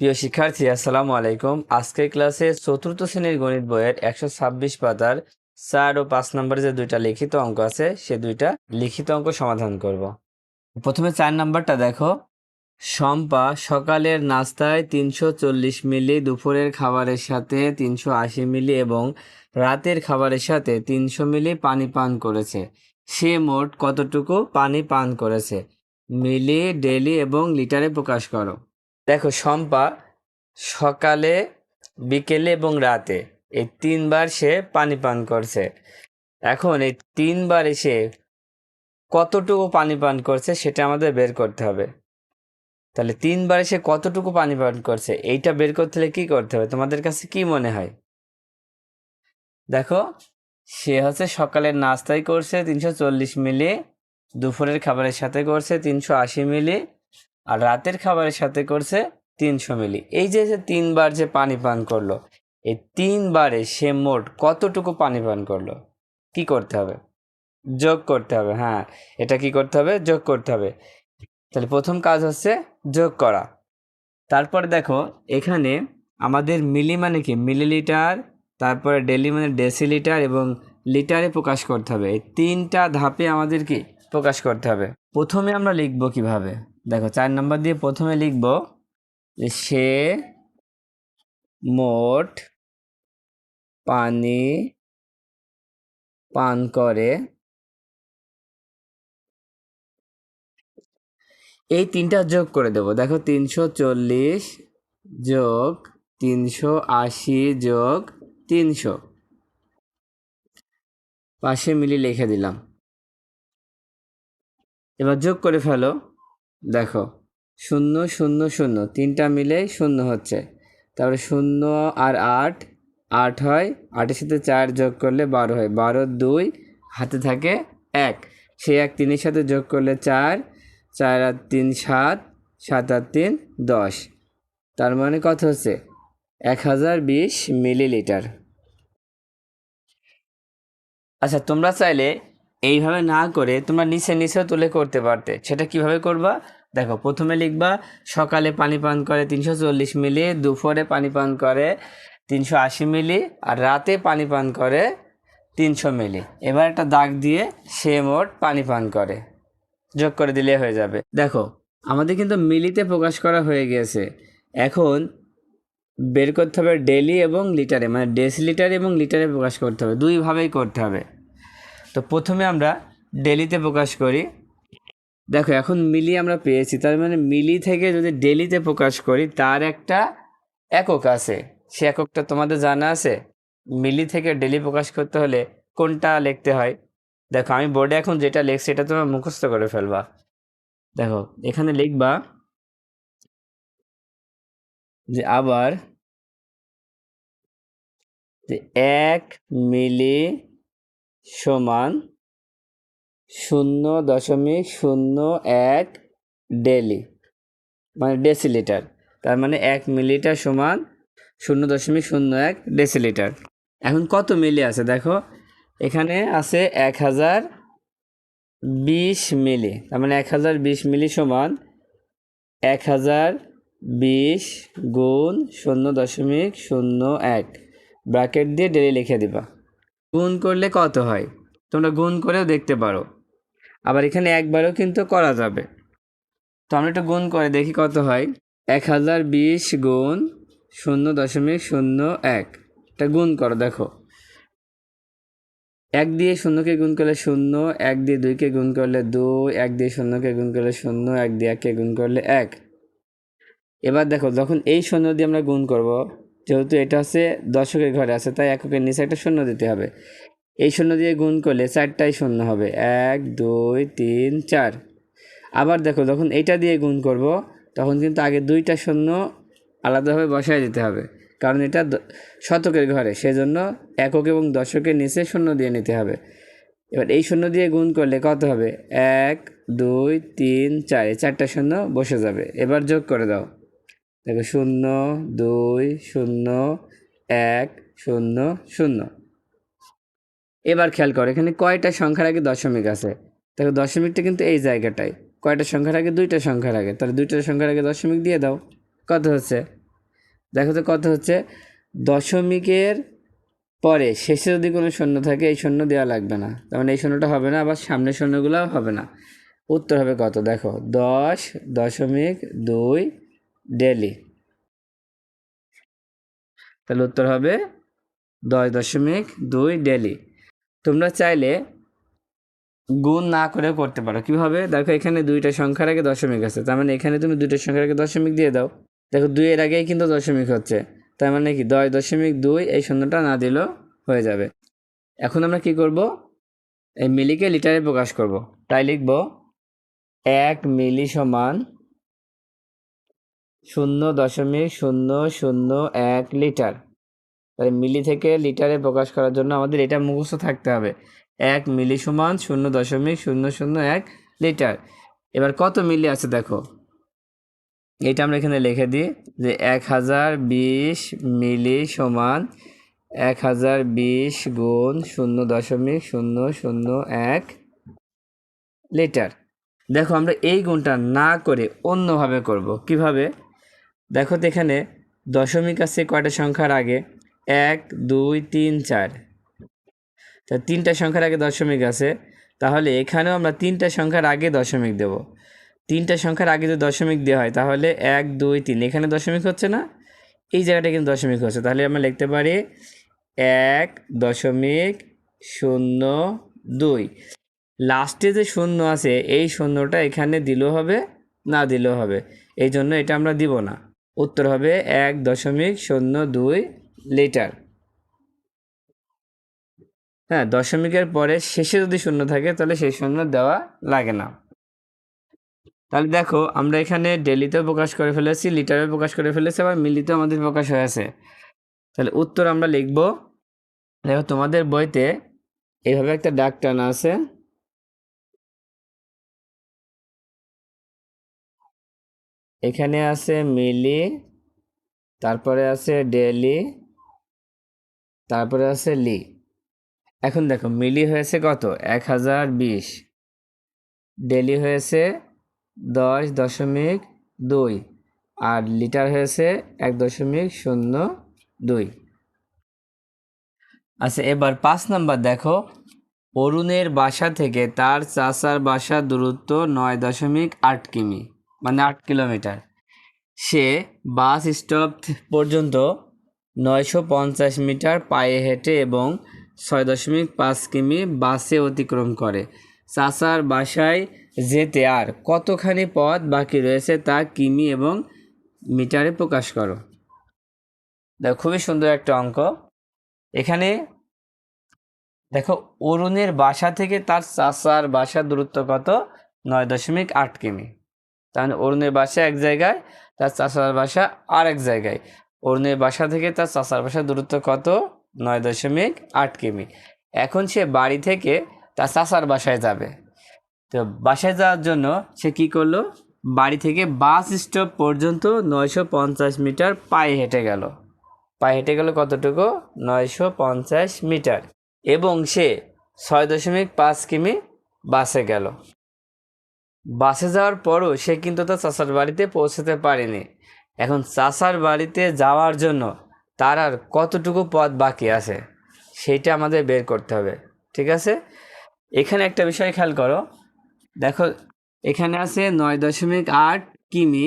প্রিয় শিক্ষার্থী, আসসালামু আলাইকুম। আজকের ক্লাসে চতুর্থ শ্রেণির গণিত বইয়ের একশো ছাব্বিশ পাতার চার ও পাঁচ নম্বরে যে দুইটা লিখিত অঙ্ক আছে, সে দুইটা লিখিত অঙ্ক সমাধান করব। প্রথমে চার নাম্বারটা দেখো। শম্পা সকালের নাস্তায় তিনশো চল্লিশ মিলি, দুপুরের খাবারের সাথে তিনশো আশি মিলি এবং রাতের খাবারের সাথে তিনশো মিলি পানি পান করেছে। সে মোট কতটুকু পানি পান করেছে? মিলি, ডেলি এবং লিটারে প্রকাশ করো। দেখো, শম্পা সকালে, বিকেলে এবং রাতে এই তিনবার সে পানি পান করছে। এখন এই তিনবার সে কতটুকু পানি পান করছে সেটা আমাদের বের করতে হবে। তাহলে তিনবার সে কতটুকু পানি পান করছে এইটা বের করতে হলে কি করতে হবে? তোমাদের কাছে কি মনে হয়? দেখো, সে হচ্ছে সকালের নাস্তায় করছে তিনশো চল্লিশ মিলি, দুপুরের খাবারের সাথে করছে তিনশো আশি মিলি আর রাতের খাবারের সাথে করছে তিনশো মিলি। এই যে তিনবার যে পানি পান করল, এই তিনবারে সে মোট কতটুকু পানি পান করল? কি করতে হবে? যোগ করতে হবে হ্যাঁ। এটা কি করতে হবে? যোগ করতে হবে। তাহলে প্রথম কাজ হচ্ছে যোগ করা। তারপরে দেখো, এখানে আমাদের মিলি মানে কি? মিলিলিটার, তারপরে ডেলি মানে ডেসিলিটার এবং লিটারে প্রকাশ করতে হবে। এই তিনটা ধাপে আমাদের কি? প্রকাশ করতে হবে। প্রথমে আমরা লিখব কীভাবে? দেখো, চার নম্বর দিয়ে প্রথমে লিখব যে সে মোট পানি পান করে। এই তিনটা যোগ করে দেবো। দেখো, তিনশো চল্লিশ যোগ তিনশো আশি যোগ তিনশো। পাশে মিলি লিখে দিলাম। এবার যোগ করে ফেলো। দেখো, শূন্য শূন্য শূন্য, তিনটা মিলে শূন্য হচ্ছে। তারপরে শূন্য আর আট আট হয়, আটের সাথে চার যোগ করলে বারো হয়। বারো দুই, হাতে থাকে এক। সেই এক তিনের সাথে যোগ করলে চার চার আর তিন সাত সাত আর তিন দশ। তার মানে কত হচ্ছে? এক হাজার বিশ মিলিলিটার। আচ্ছা তোমরা চাইলে এইভাবে না করে তোমরা নিচে নিচেও তুলে করতে পারতে। সেটা কীভাবে করবা? দেখো, প্রথমে লিখবা, সকালে পানি পান করে তিনশো চল্লিশ মিলি, দুপুরে পানি পান করে তিনশো আশি মিলি, আর রাতে পানি পান করে তিনশো মিলি। এবার একটা দাগ দিয়ে সে মোট পানি পান করে। যোগ করে দিলে হয়ে যাবে। দেখো, আমাদের কিন্তু মিলিতে প্রকাশ করা হয়ে গেছে। এখন বের করতে হবে ডেলি এবং লিটারে মানে ডেসিলিটার এবং লিটারে প্রকাশ করতে হবে। দুইভাবেই করতে হবে। তো প্রথমে আমরা ডেলিতে প্রকাশ করি। দেখো, এখন মিলি আমরা পেয়েছি। তার মানে মিলি থেকে যদি ডেলিতে প্রকাশ করি, তার একটা একক আছে। সে এককটা তোমাদের জানা আছে? মিলি থেকে ডেলি প্রকাশ করতে হলে কোনটা লিখতে হয়? দেখো, আমি বোর্ডে এখন যেটা লিখছি এটা তোমরা মুখস্থ করে ফেলবা। দেখো, এখানে লিখবা যে আবার যে এক মিলি সমান শূন্য দশমিক শূন্য এক ডেলি মানে ডেসিলিটার। তার মানে এক মিলিটার সমান শূন্য দশমিক শূন্য এক ডেসিলিটার। এখন কত মিলি আছে দেখো? এখানে আছে এক হাজার বিশ মিলি, তার মানে এক হাজার বিশ মিলি সমান এক হাজার বিশ গুণ শূন্য দশমিক শূন্য এক, ব্র্যাকেট দিয়ে ডেলি লিখে দিবা। গুণ করলে কত হয়? তোমরা গুণ করেও দেখতে পারো। আবার এখানে একবারও কিন্তু করা যাবে। তো আমরা একটু গুণ করে দেখি কত হয়। এক হাজার বিশ গুণ শূন্য দশমিক শূন্য এক। এটা গুণ করো, দেখো। এক দিয়ে শূন্যকে গুণ করলে শূন্য, এক দিয়ে দুইকে গুণ করলে দুই, এক দিয়ে শূন্যকে গুণ করলে শূন্য, এক দিয়ে এককে গুণ করলে এক। এবার দেখো, যখন এই শূন্য দিয়ে আমরা গুণ করব, যেহেতু এটা হচ্ছে দশকের ঘরে আছে, তাই এককের নিচে একটা শূন্য দিতে হবে। এই শূন্য দিয়ে গুণ করলে চারটাই শূন্য হবে। এক, দুই, তিন, চার। আবার দেখো, যখন এইটা দিয়ে গুণ করব, তখন কিন্তু আগে দুইটা শূন্য আলাদাভাবে বসায় দিতে হবে। কারণ এটা শতকের ঘরে, সেজন্য একক এবং দশকের নিচে শূন্য দিয়ে নিতে হবে। এবার এই শূন্য দিয়ে গুণ করলে কত হবে? এক, দুই, তিন, চার চারটা শূন্য বসে যাবে। এবার যোগ করে দাও। দেখো, শূন্য, দুই, শূন্য, এক, শূন্য শূন্য। এবার খেয়াল করো, এখানে কয়টা সংখ্যার আগে দশমিক আছে? দেখো দশমিকটা কিন্তু এই জায়গাটায়। কয়টা সংখ্যার আগে? দুইটা সংখ্যার আগে। তাহলে দুইটা সংখ্যার আগে দশমিক দিয়ে দাও। কত হচ্ছে? দেখো তো কত হচ্ছে? দশমিকের পরে শেষে যদি কোনো শূন্য থাকে, এই শূন্য দেওয়া লাগবে না। তার মানে এই শূন্যটা হবে না, আবার সামনের শূন্যগুলোও হবে না। উত্তর হবে কত? দেখো, দশ দশমিক দুই ডেলি। তাহলে উত্তর হবে দশ দশমিক দুই ডেলি। তোমরা চাইলে গুণ না করে করতে পারো। কীভাবে? দেখো এখানে দুইটা সংখ্যার আগে দশমিক আছে। তার মানে এখানে তুমি দুইটা সংখ্যার আগে দশমিক দিয়ে দাও। দেখো দুইয়ের আগেই কিন্তু দশমিক হচ্ছে। তার মানে কি? দশ দশমিক দুই এই শূন্যটা না দিলেও হয়ে যাবে। এখন আমরা কি করব? এই মিলিকে লিটারে প্রকাশ করব। তাই লিখব এক মিলি সমান শূন্য দশমিক শূন্য শূন্য এক লিটার। তাহলে মিলি থেকে লিটারে প্রকাশ করার জন্য আমাদের এটা মুখস্থ থাকতে হবে। এক মিলি সমান শূন্য দশমিক শূন্য শূন্য এক লিটার। এবার কত মিলি আছে দেখো? এটা আমরা এখানে লিখে দিই যে এক হাজার বিশ মিলি সমান এক হাজার বিশ গুণ শূন্য দশমিক শূন্য শূন্য এক লিটার। দেখো আমরা এই গুণটা না করে অন্যভাবে করব। কীভাবে? দেখো তো এখানে দশমিক আছে কয়টা সংখ্যার আগে? এক, দুই, তিন, চার। তা তিনটা সংখ্যার আগে দশমিক আছে। তাহলে এখানেও আমরা তিনটা সংখ্যার আগে দশমিক দেব। তিনটা সংখ্যার আগে যদি দশমিক দেওয়া হয়, তাহলে এক, দুই, তিন। এখানে দশমিক হচ্ছে না? এই জায়গাটা কিন্তু দশমিক হচ্ছে। তাহলে আমরা লিখতে পারি এক দশমিক শূন্য দুই। লাস্টে যে শূন্য আছে, এই শূন্যটা এখানে দিলেও হবে, না দিলেও হবে? এই জন্য এটা আমরা দিব না। উত্তর হবে এক দশমিক শূন্য দুই লিটার হ্যাঁ দশমিকের পরে শেষে যদি শূন্য থাকে, তাহলে সেই শূন্য দেওয়া লাগে না। তাহলে দেখো, আমরা এখানে ডেলিতেও প্রকাশ করে ফেলেছি লিটারেও প্রকাশ করে ফেলেছি, আবার মিলিতেও আমাদের প্রকাশ হয়েছে তাহলে উত্তর আমরা লিখব, দেখো তোমাদের বইতে এইভাবে একটা ডাক টানা আছে। এখানে আছে মিলি, তারপরে আছে ডেলি তারপরে আছে লি। এখন দেখো, মিলি হয়েছে কত? এক হাজার বিশ। ডেলি হয়েছে দশ দশমিক দুই। আর লিটার হয়েছে এক দশমিক শূন্য দুই। আচ্ছা এবার পাঁচ নাম্বার দেখো। অরুণের বাসা থেকে তার চাচার বাসার দূরত্ব নয় দশমিক আট কিমি মানে আট কিলোমিটার। সে বাস স্টপ পর্যন্ত নয়শো পঞ্চাশ মিটার পায়ে হেঁটে এবং ছয় দশমিক পাঁচ কিমি বাসে অতিক্রম করে। চাচার বাসায় যেতে আর কতখানি পথ বাকি রয়েছে তা কিমি এবং মিটারে প্রকাশ করো। দেখো, খুবই সুন্দর একটা অঙ্ক। এখানে দেখো, অরুণের বাসা থেকে তার চাচার বাসার দূরত্ব কত? নয় দশমিক আট কিমি। তাহলে অরুণের বাসা এক জায়গায়, তার চাচার বাসা আর এক জায়গায়। অরুণের বাসা থেকে তার চাচার বাসার দূরত্ব কত? নয় দশমিক আট কিমি। এখন সে বাড়ি থেকে তার চাচার বাসায় যাবে। তো বাসায় যাওয়ার জন্য সে কি করল? বাড়ি থেকে বাস স্টপ পর্যন্ত নয়শো পঞ্চাশ মিটার পায়ে হেঁটে গেল। পায়ে হেঁটে গেল কতটুকু? নয়শো পঞ্চাশ মিটার। এবং সে ছয় দশমিক পাঁচ কিমি বাসে গেল। বাসে যাওয়ার পরও সে কিন্তু তার চাচার বাড়িতে পৌঁছাতে পারেনি। এখন চাচার বাড়িতে যাওয়ার জন্য তার আর কতটুকু পথ বাকি আছে, সেইটা আমাদের বের করতে হবে, ঠিক আছে? এখানে একটা বিষয় খেয়াল করো। দেখো, এখানে আছে নয় দশমিক আট কিমি,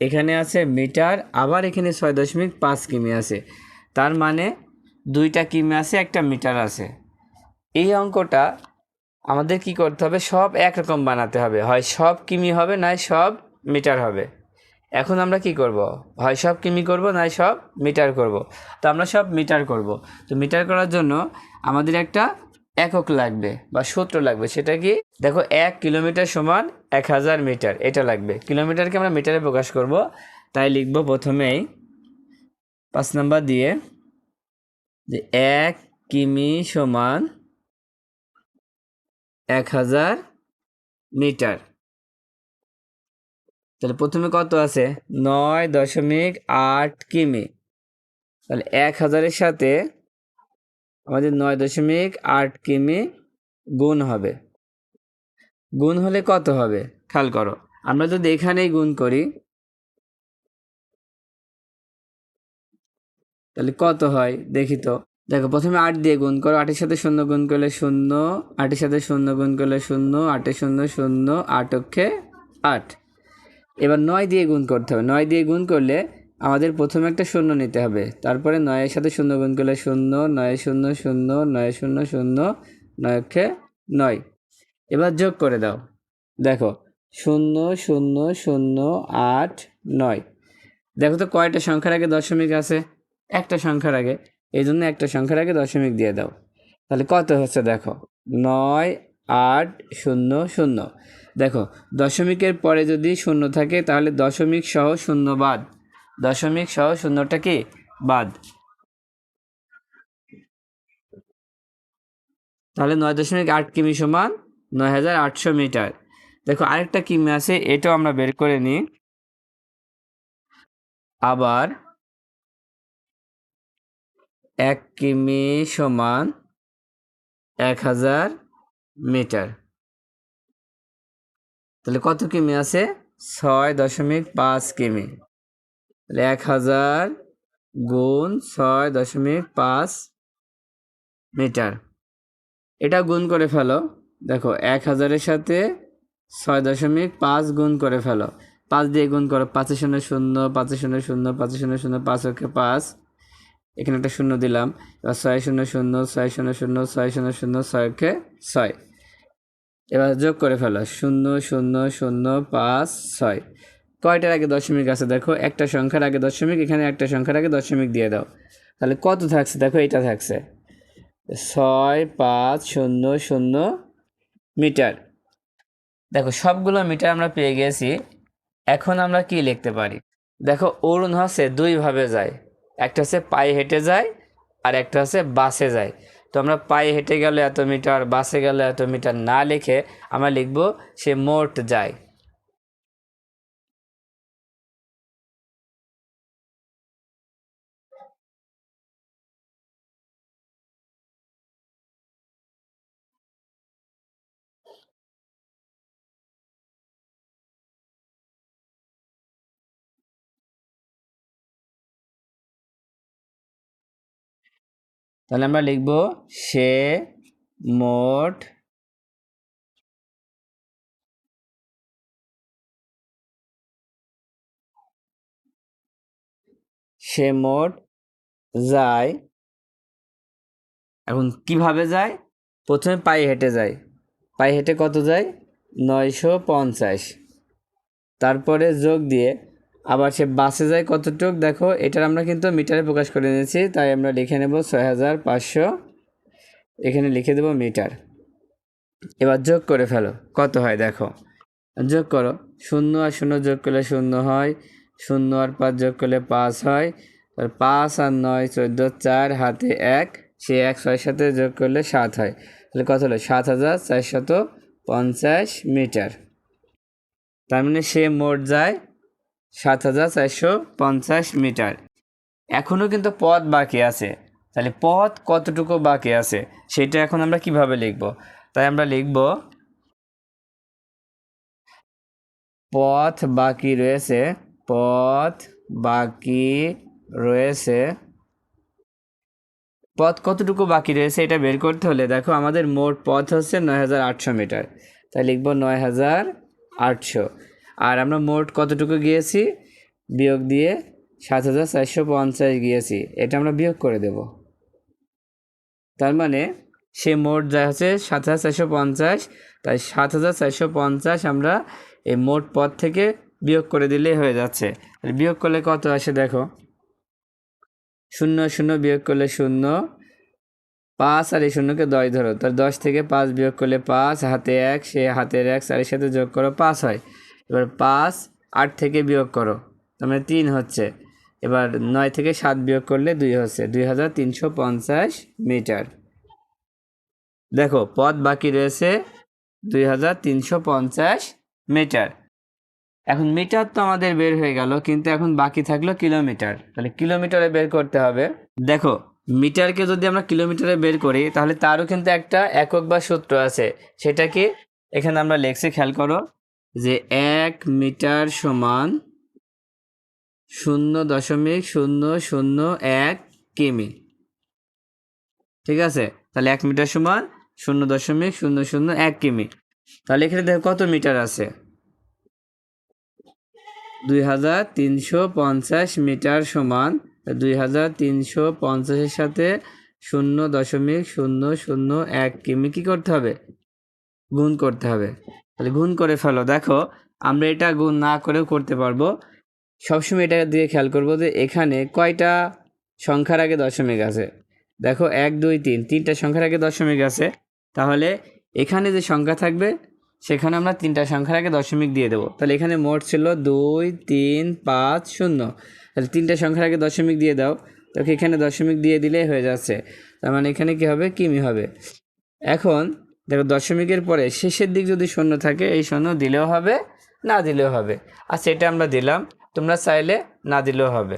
এখানে আছে মিটার, আবার এখানে ছয় দশমিক পাঁচ কিমি আছে। তার মানে দুইটা কিমি আছে, একটা মিটার আছে। এই অঙ্কটা আমাদের কি করতে হবে? সব একরকম বানাতে হবে। হয় সব কিমি হবে, নয় সব মিটার হবে। এখন আমরা কি করব? হয় সব কিমি করব না সব মিটার করব। তো আমরা সব মিটার করব। তো মিটার করার জন্য আমাদের একটা একক লাগবে বা সূত্র লাগবে। সেটা কি? দেখো, এক কিলোমিটার সমান এক হাজার মিটার, এটা লাগবে। কিলোমিটারকে আমরা মিটারে প্রকাশ করব। তাই লিখব প্রথমেই পাঁচ নাম্বার দিয়ে যে এক কিমি সমান এক হাজার মিটার। তাহলে প্রথমে কত আছে? নয় দশমিক আট কিমি। তাহলে এক হাজারের সাথে আমাদের নয় দশমিক আট কিমি গুণ হবে। গুণ হলে কত হবে? খেয়াল করো, আমরা যদি এখানেই গুণ করি, তাহলে কত হয়? দেখি তো। দেখো, প্রথমে আট দিয়ে গুণ করো, আটের সাথে শূন্য গুণ করলে শূন্য, আটের সাথে শূন্য গুণ করলে শূন্য, আটের শূন্য শূন্য, আট অক্ষে আট। এবার নয় দিয়ে গুণ করতে হবে। নয় দিয়ে গুণ করলে আমাদের প্রথমে একটা শূন্য নিতে হবে। তারপরে নয়ের সাথে শূন্য গুণ করলে শূন্য, নয় শূন্য শূন্য, নয় শূন্য শূন্য, নয় অক্ষে নয়। এবার যোগ করে দাও। দেখো, শূন্য শূন্য শূন্য, আট, নয়। দেখো তো কয়টা সংখ্যার আগে দশমিক আছে? একটা সংখ্যার আগে। এই জন্য একটা সংখ্যার আগে দশমিক দিয়ে দাও। তাহলে কত হচ্ছে দেখো? নয়, আট, শূন্য শূন্য। দেখো, দশমিকের পরে যদি শূন্য থাকে, তাহলে দশমিক সহ শূন্য বাদ। দশমিক সহ শূন্যটা কি? বাদ। তাহলে নয় দশমিক আট কিমি সমান নয় হাজার আটশো মিটার। দেখো, আরেকটা কিমি আছে, এটাও আমরা বের করে নিই। আবার এক কিমি সমান এক হাজার মিটার। তাহলে কত কিমি আছে? ছয় দশমিক পাঁচ কিমি। তাহলে এক হাজার গুণ ছয় দশমিক পাঁচ মিটার। এটা গুণ করে ফেলো। দেখো, এক হাজারের সাথে ছয় দশমিক পাঁচ গুণ করে ফেলো। পাঁচ দিয়ে গুণ করো, পাঁচে শূন্য শূন্য, পাঁচে শূন্য শূন্য, পাঁচে শূন্য শূন্য, পাঁচ ওকে পাঁচ। এখানে একটা শূন্য দিলাম। এবার ছয় শূন্য শূন্য, ছয় শূন্য শূন্য, ছয় শূন্য শূন্য ছয়কে ছয়। এবার যোগ করে ফেলো। শূন্য শূন্য শূন্য, পাঁচ, ছয়। কয়টার আগে দশমিক আছে দেখো? একটা সংখ্যার আগে দশমিক, এখানে একটা সংখ্যার আগে দশমিক দিয়ে দাও। তাহলে কত থাকছে? দেখো এটা থাকছে। ছয়, পাঁচ, শূন্য শূন্য মিটার। দেখো, সবগুলো মিটার আমরা পেয়ে গেছি। এখন আমরা কি লিখতে পারি? দেখো, অরুণ হচ্ছে দুইভাবে যায়। একটা হচ্ছে পায়ে হেঁটে যায়, আর একটা হচ্ছে বাসে যায়। তো আমরা পায়ে হেঁটে গেলে এত মিটার, বাসে গেলে এত মিটার না লিখে আমরা লিখব সে মোট যায়। তাহলে আমরা লিখব সে মোট সে মোট যায় এখন কীভাবে যায়? প্রথমে পায়ে হেঁটে যায়। পায়ে হেঁটে কত যায়? নয়শো পঞ্চাশ। তারপরে যোগ দিয়ে আবার সে বাসে যায় কতটুক? দেখো, এটার আমরা কিন্তু মিটারে প্রকাশ করে নিয়েছি, তাই আমরা লিখে নেব ছয় হাজার পাঁচশো। এখানে লিখে দেবো মিটার। এবার যোগ করে ফেলো, কত হয় দেখো? যোগ করো, শূন্য আর শূন্য যোগ করলে শূন্য হয়, শূন্য আর পাঁচ যোগ করলে পাঁচ হয়, আর পাঁচ আর নয়, চোদ্দ, চার, হাতে এক, সে এক ছয়ের সাথে যোগ করলে সাত হয়। তাহলে কত হলো? সাত হাজার চারশত পঞ্চাশ মিটার। তার মানে সে মোট যায় সাত হাজার চারশো পঞ্চাশ মিটার। এখনও কিন্তু পথ বাকি আছে। তাহলে পথ কতটুকু বাকি আছে, সেটা এখন আমরা কীভাবে লিখব? তাই আমরা লিখব, পথ বাকি রয়েছে, পথ বাকি রয়েছে। পথ কতটুকু বাকি রয়েছে এটা বের করতে হলে দেখো আমাদের মোট পথ হচ্ছে নয় হাজার আটশো মিটার। তাই লিখব নয় হাজার আটশো। আর আমরা মোট কতটুকু গিয়েছি? বিয়োগ দিয়ে সাত হাজার চারশো পঞ্চাশ গিয়েছি। এটা আমরা বিয়োগ করে দেব। তার মানে সে মোট যা হচ্ছে সাত হাজার চারশো পঞ্চাশ। তাই সাত হাজার চারশো পঞ্চাশ আমরা এই মোট পথ থেকে বিয়োগ করে দিলেই হয়ে যাচ্ছে। বিয়োগ করলে কত আসে দেখো? শূন্য শূন্য বিয়োগ করলে শূন্য। পাঁচ আর এই শূন্যকে দশ ধরো। তার দশ থেকে পাঁচ বিয়োগ করলে পাঁচ, হাতে এক, সে হাতের এক, চারের সাথে যোগ করো, পাঁচ হয়। এবার পাঁচ, আট থেকে বিয়োগ করো। তার মানে তিন হচ্ছে। এবার নয় থেকে সাত বিয়োগ করলে দুই হচ্ছে। দুই হাজার তিনশো পঞ্চাশ মিটার। দেখো, পথ বাকি রয়েছে দুই হাজার তিনশো পঞ্চাশ মিটার। এখন মিটার তো আমাদের বের হয়ে গেল, কিন্তু এখন বাকি থাকল কিলোমিটার। তাহলে কিলোমিটারে বের করতে হবে। দেখো, মিটারকে যদি আমরা কিলোমিটারে বের করি, তাহলে তারও কিন্তু একটা একক বা সূত্র আছে। সেটা কি এখানে আমরা লেখছি খেয়াল করো। যে এক মিটার সমান শূন্য দশমিক শূন্য শূন্য এক কিমি। ঠিক আছে? তাহলে এক মিটার সমান শূন্য দশমিক শূন্য শূন্য এক কিমি। তাহলে এখানে দেখো কত মিটার আছে? দুই হাজার তিনশো পঞ্চাশ মিটার সমান দুই হাজার তিনশো পঞ্চাশের সাথে শূন্য দশমিক শূন্য শূন্য এক কিমি কী করতে হবে? গুণ করতে হবে। তাহলে গুণ করে ফেলো। দেখো, আমরা এটা গুণ না করেও করতে পারব। সবসময় এটা দিয়ে খেয়াল করব যে এখানে কয়টা সংখ্যার আগে দশমিক আছে? দেখো, এক, দুই, তিন, তিনটা সংখ্যার আগে দশমিক আছে। তাহলে এখানে যে সংখ্যা থাকবে, সেখানে আমরা তিনটা সংখ্যার আগে দশমিক দিয়ে দেবো। তাহলে এখানে মোট ছিল দুই, তিন, পাঁচ, শূন্য। তাহলে তিনটা সংখ্যার আগে দশমিক দিয়ে দাও। তোকে এখানে দশমিক দিয়ে দিলেই হয়ে যাচ্ছে। তার মানে এখানে কি হবে? কিমি হবে। এখন দেখো দশমিকের পরে শেষের দিক যদি শূন্য থাকে, এই শূন্য দিলেও হবে, না দিলেও হবে। আচ্ছা এটা আমরা দিলাম। তোমরা চাইলে না দিলেও হবে।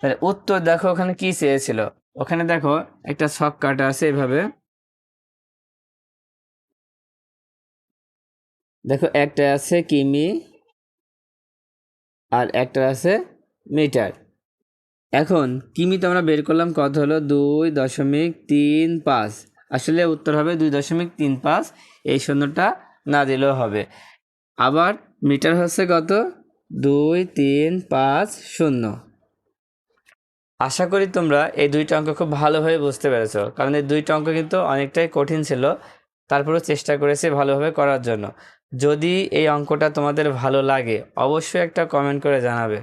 তাহলে উত্তর দেখো, ওখানে কি চেয়েছিল? ওখানে দেখো, একটা ছক কাটা আছে এভাবে। দেখো, একটা আছে কিমি আর একটা আছে মিটার। এখন কিমি তো আমরা বের করলাম, কত হলো? দুই দশমিক তিন পাঁচ। আসলে উত্তর হবে দুই দশমিক তিন পাঁচ। এই শূন্যটা না দিলেও হবে। আবার মিটার হচ্ছে কত? দুই, তিন, পাঁচ, শূন্য। আশা করি তোমরা এই দুইটা অঙ্ক খুব ভালোভাবে বুঝতে পেরেছ, কারণ এই দুইটা অঙ্ক কিন্তু অনেকটাই কঠিন ছিল। তারপরেও চেষ্টা করেছি ভালোভাবে করার জন্য। যদি এই অঙ্কটা তোমাদের ভালো লাগে, অবশ্যই একটা কমেন্ট করে জানাবে।